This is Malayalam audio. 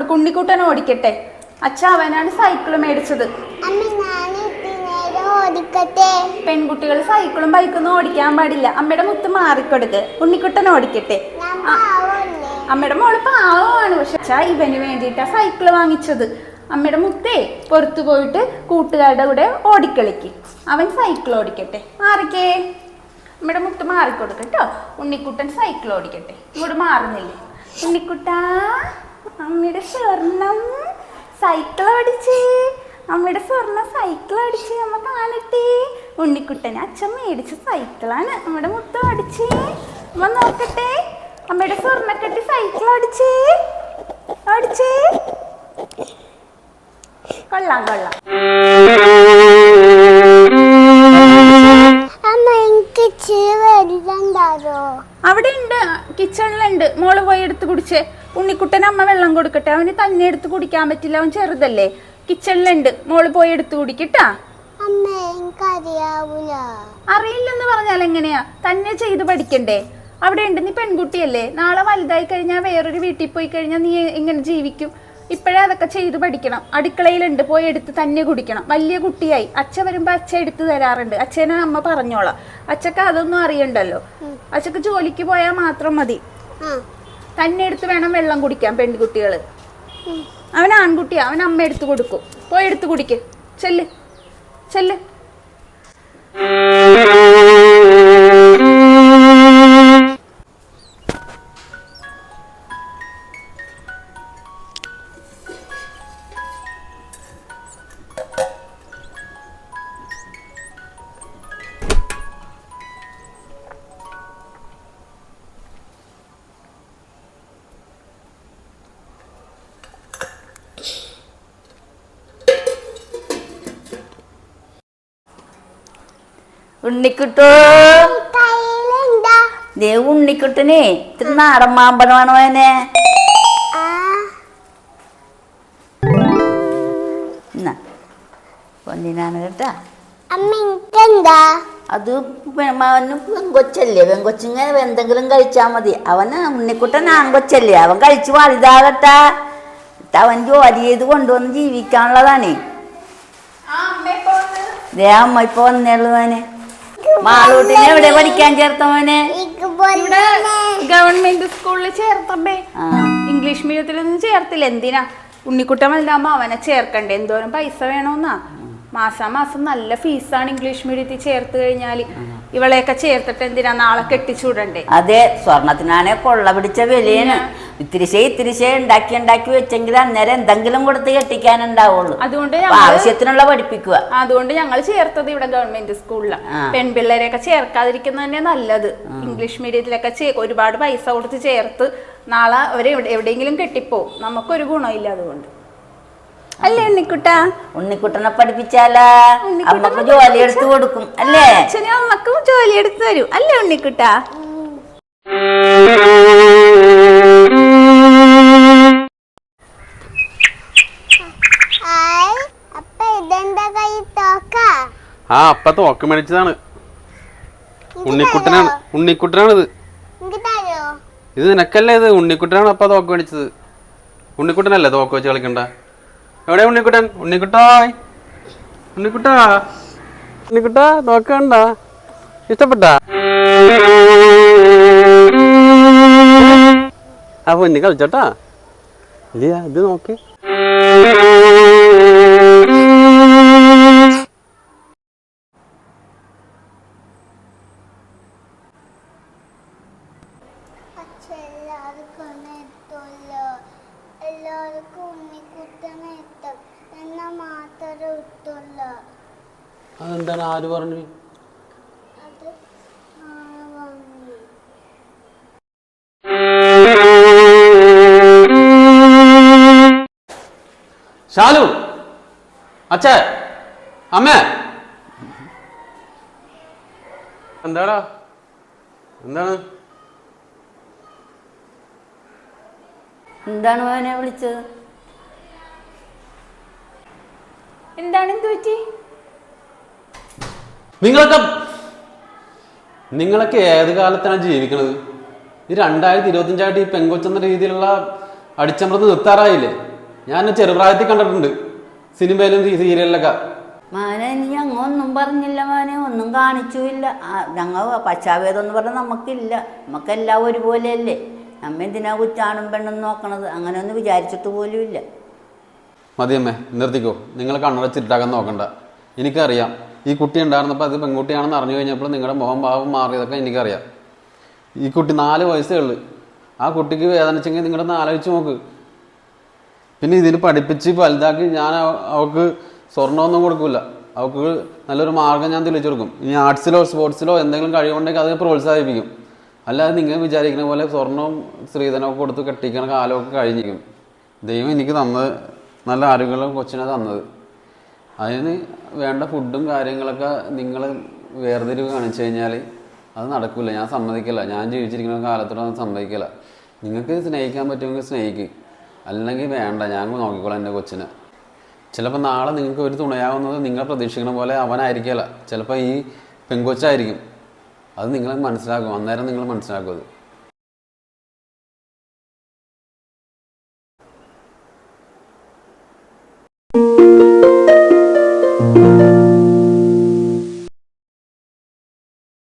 കൊടുക്കും ഉണ്ണിക്കുട്ടൻ ഓടിക്കട്ടെ. അച്ഛ അവനാണ് സൈക്കിൾ മേടിച്ചത്. പെൺകുട്ടികൾ സൈക്കിളും ബൈക്കൊന്നും ഓടിക്കാൻ പാടില്ല. അമ്മയുടെ മുത്ത് മാറിക്കൊടുക്ക്. ഉണ്ണിക്കുട്ടൻ ഓടിക്കട്ടെ. അമ്മയുടെ മോൾ പാവമാണ്. പക്ഷെ അച്ഛാ ഇവന് വേണ്ടിയിട്ടാ സൈക്കിൾ വാങ്ങിച്ചത്. അമ്മയുടെ മുത്തേ പുറത്തു പോയിട്ട് കൂട്ടുകാരുടെ കൂടെ ഓടിക്കളിക്ക്. അവൻ സൈക്കിൾ ഓടിക്കട്ടെ. മാറിക്കേ. അമ്മയുടെ മുത്ത് മാറിക്കൊടുക്കട്ടോ ഉണ്ണിക്കുട്ടൻ സൈക്കിൾ ഓടിക്കട്ടെ. ഇങ്ങോട്ട് മാറുന്നില്ലേ? ഉണ്ണിക്കുട്ടാ. അമ്മയുടെ സ്വർണം സൈക്കിൾ ഓടിച്ചേ അമ്മയുടെ സ്വർണം സൈക്കിൾ അടിച്ച് അമ്മ കാണട്ടെ. ഉണ്ണിക്കുട്ടന് അച്ഛൻ മേടിച്ച സൈക്കിളാണ് അമ്മയുടെ മുത്തം ഓടിച്ച് അമ്മ നോക്കട്ടെ. അമ്മയുടെ സ്വർണക്കെട്ടി സൈക്കിൾ ഓടിച്ചേ ഓടിച്ചേ കൊള്ളാം കൊള്ളാം. അവിടെ ഉണ്ട് കിച്ചണിലുണ്ട് മോൾ പോയി എടുത്ത് കുടിച്ചേ. വെള്ളം കൊടുക്കട്ടെ. അവന് തന്നെ എടുത്ത് കുടിക്കാൻ പറ്റില്ല. അവൻ ചെറുതല്ലേ. കിച്ചണിലുണ്ട്. മോൾ പോയി എടുത്ത് കുടിക്കട്ടാ. അറിയില്ലെന്ന് പറഞ്ഞാൽ എങ്ങനെയാ? തന്നെ ചെയ്ത് പഠിക്കണ്ടേ? അവിടെ ഉണ്ട്. നീ പെൺകുട്ടിയല്ലേ. നാളെ വലുതായി കഴിഞ്ഞാൽ വേറൊരു വീട്ടിൽ പോയി കഴിഞ്ഞാൽ നീ ഇങ്ങനെ ജീവിക്കും? ഇപ്പോഴേ അതൊക്കെ ചെയ്ത് പഠിക്കണം. അടുക്കളയിലുണ്ട്. പോയി എടുത്ത് തന്നെ കുടിക്കണം. വലിയ കുട്ടിയായി. അച്ഛ വരുമ്പോൾ അച്ഛ എടുത്ത് തരാറുണ്ട്. അച്ഛനെ അമ്മ പറഞ്ഞോളാം. അച്ഛക്ക് അതൊന്നും അറിയണ്ടല്ലോ. അച്ഛക്ക് ജോലിക്ക് പോയാൽ മാത്രം മതി. തന്നെ എടുത്ത് വേണം വെള്ളം കുടിക്കാൻ പെൺകുട്ടികൾ അവൻ ആൺകുട്ടിയാ അവൻ അമ്മ എടുത്ത് കൊടുക്കും. പോയി എടുത്ത് കുടിക്ക്. ചെല്ല്. ചെല്ല്. ഉണ്ണിക്കുട്ടോ. ദേ ഉണ്ണിക്കുട്ടനെ ഇത്തിരി നാടൻ മാമ്പഴമാണ് എന്നാ പൊന്നിനാണ് കേട്ടാ. അത് അവന് പെങ്കൊച്ചല്ലേ. പെങ്കൊച്ചിങ്ങനെ എന്തെങ്കിലും കഴിച്ചാ മതി. അവന് ഉണ്ണിക്കുട്ടൻ ആൺകൊച്ചല്ലേ. അവൻ കഴിച്ച് വലുതാകട്ടാ ഇത് അവൻ ജോലി ചെയ്ത് കൊണ്ടുവന്ന് ജീവിക്കാനുള്ളതാണ്. ദേ അമ്മ ഇപ്പൊ വന്നേള്ളൂ മോനെ. മാളൂട്ടിനെ എവിടെ പഠിക്കാൻ ചേർത്ത മോനെ? എനിക്ക് ഗവൺമെന്റ് സ്കൂളിൽ ചേർത്തമ്മേ. ഇംഗ്ലീഷ് മീഡിയത്തിലൊന്നും ചേർത്തില്ല. എന്തിനാ? ഉണ്ണിക്കുട്ടൻ വലുതാകുമ്പോ അവനെ ചേർക്കണ്ടേ? എന്തോരം പൈസ വേണമെന്നാ മാസാ മാസം നല്ല ഫീസാണ് ഇംഗ്ലീഷ് മീഡിയത്തിൽ ചേർത്ത് കഴിഞ്ഞാൽ ഇവളെയൊക്കെ ചേർത്തിട്ട് എന്തിനാ നാളെ കെട്ടിച്ചൂടണ്ടേ? അതെ സ്വർണത്തിനാണെ കൊള്ള പിടിച്ച വിലയാണ്. ഇത്തിരിശേ ഇത്തിരിശേ ഉണ്ടാക്കി ഉണ്ടാക്കി വെച്ചെങ്കിൽ അന്നേരം എന്തെങ്കിലും കൊടുത്ത് കെട്ടിക്കാനുണ്ടാവുള്ളൂ. അതുകൊണ്ട് ആവശ്യത്തിനുള്ള പഠിപ്പിക്കുക. അതുകൊണ്ട് ഞങ്ങൾ ചേർത്തത് ഇവിടെ ഗവൺമെന്റ് സ്കൂളിലാണ്. പെൺപിള്ളേരെയൊക്കെ ചേർക്കാതിരിക്കുന്നത് തന്നെ നല്ലത്. ഇംഗ്ലീഷ് മീഡിയത്തിലൊക്കെ ഒരുപാട് പൈസ കൊടുത്ത് ചേർത്ത് നാളെ അവരെ എവിടെ- എവിടെയെങ്കിലും കെട്ടിപ്പോവും. നമുക്കൊരു ഗുണമില്ല അതുകൊണ്ട്. അല്ലേ ഉണ്ണിക്കുട്ട? ഉണ്ണിക്കുട്ടനെ പഠിപ്പിച്ചാലാ അമ്മയ്ക്ക് ജോലി എടുത്തു കൊടുക്കും അല്ലേ? അച്ഛനും അമ്മക്കും ജോലി എടുത്തു തരും. അല്ലേ ഉണ്ണിക്കുട്ടാ? ആ അപ്പ തോക്ക് മേടിച്ചതാണ്. ഉണ്ണിക്കുട്ടനാണ്. ഉണ്ണിക്കുട്ടനാണിത്. ഇത് നിനക്കല്ലേ ഇത്? ഉണ്ണിക്കുട്ടനാണ് അപ്പ തോക്ക് മേടിച്ചത്. ഉണ്ണിക്കുട്ടനല്ലേ തോക്ക് വെച്ച് കളിക്കണ്ട? എവിടെ ഉണ്ണിക്കുട്ടൻ? ഉണ്ണിക്കുട്ടായ് ഉണ്ണിക്കുട്ടാ. ഉണ്ണിക്കുട്ടാ തോക്ക് കണ്ട? ഇഷ്ടപ്പെട്ട? ആ പൊന്നി കളിച്ചോട്ടാ. ഇല്ല ഇത് നോക്ക്. എല്ലാവർക്കും എത്തുമല്ലോ എല്ലാവർക്കും ഉണ്ണിക്കുട്ടനെ എത്തും എന്നാ മാത്രമേ എത്തുള്ളൂ അതെന്താണ്? ആര് പറഞ്ഞു? അത് നാളെ വന്നു. ശാലു അച്ഛേ അമ്മേ. എന്താടാ? എന്താണ്? എന്താണ് മോനെ വിളിച്ചത്? എന്താണ് എന്ത് പറ്റി? നിങ്ങളൊക്കെ നിങ്ങളൊക്കെ ഏത് കാലത്താണ് ജീവിക്കണത്? ഈ രണ്ടായിരത്തി ഇരുപത്തഞ്ചായിട്ട് ഈ പെങ്കൊച്ചെന്ന രീതിയിലുള്ള അടിച്ചമർന്ന് നിർത്താറായില്ലേ? ഞാൻ ചെറുപ്രായത്തിൽ കണ്ടിട്ടുണ്ട് സിനിമയിലും സീരിയലിലൊക്കെ. മാനെ നീ അങ്ങൊന്നും പറഞ്ഞില്ല മാനെ ഒന്നും കാണിച്ചുമില്ല. ഞങ്ങൾ പശ്ചാവേദം പറഞ്ഞാൽ നമുക്കില്ല. നമുക്കെല്ലാം ഒരുപോലെയല്ലേ? നമ്മ എന്തിനാ കുറ്റാണും പെണ്ണും നോക്കണത്? അങ്ങനെ ഒന്നും വിചാരിച്ചിട്ട് പോലും ഇല്ല. മതിയമ്മേ നിർത്തിക്കോ. നിങ്ങൾ കണ്ണടച്ചിട്ടാക്കാൻ നോക്കണ്ട. എനിക്കറിയാം. ഈ കുട്ടി ഉണ്ടായിരുന്നപ്പോൾ അത് പെൺകുട്ടിയാണെന്ന് അറിഞ്ഞു കഴിഞ്ഞപ്പോൾ നിങ്ങളുടെ മുഖം ഭാവം മാറിയതൊക്കെ എനിക്കറിയാം. ഈ കുട്ടി നാല് വയസ്സേ ഉള്ളു. ആ കുട്ടിക്ക് വേദനിച്ചെങ്കിൽ നിങ്ങളൊന്ന് ആലോചിച്ച് നോക്ക്. പിന്നെ ഇതിന് പഠിപ്പിച്ച് വലുതാക്കി ഞാൻ അവ- അവൾക്ക് സ്വർണമൊന്നും കൊടുക്കില്ല അവൾക്ക് നല്ലൊരു മാർഗം ഞാൻ തെളിയിച്ചു കൊടുക്കും. ഇനി ആർട്സിലോ സ്പോർട്സിലോ എന്തെങ്കിലും കഴിവുണ്ടെങ്കിൽ അത് പ്രോത്സാഹിപ്പിക്കും. അല്ലാതെ നിങ്ങൾ വിചാരിക്കുന്ന പോലെ സ്വർണവും സ്ത്രീധനവും കൊടുത്ത് കെട്ടിക്കണ കാലമൊക്കെ കഴിഞ്ഞിരിക്കും. ദൈവം എനിക്ക് തന്നത് നല്ല ആരോഗ്യമുള്ള കൊച്ചിനെ തന്നത്. അതിന് വേണ്ട ഫുഡും കാര്യങ്ങളൊക്കെ നിങ്ങൾ വേർതിരിവ് കാണിച്ചു കഴിഞ്ഞാൽ അത് നടക്കില്ല ഞാൻ സമ്മതിക്കില്ല. ഞാൻ ജീവിച്ചിരിക്കുന്ന കാലത്തോടെ അത് സമ്മതിക്കില്ല. നിങ്ങൾക്ക് സ്നേഹിക്കാൻ പറ്റുമെങ്കിൽ സ്നേഹിക്ക്. അല്ലെങ്കിൽ വേണ്ട ഞാൻ നോക്കിക്കോളാം എന്റെ കൊച്ചിനെ. ചിലപ്പോൾ നാളെ നിങ്ങൾക്ക് ഒരു തുണയാവുന്നത് നിങ്ങൾ പ്രതീക്ഷിക്കുന്ന പോലെ അവനായിരിക്കില്ല. ചിലപ്പോൾ ഈ പെൺകൊച്ചായിരിക്കും. അത് നിങ്ങൾ മനസ്സിലാക്കും. അന്നേരം നിങ്ങൾ മനസ്സിലാക്കും അത്.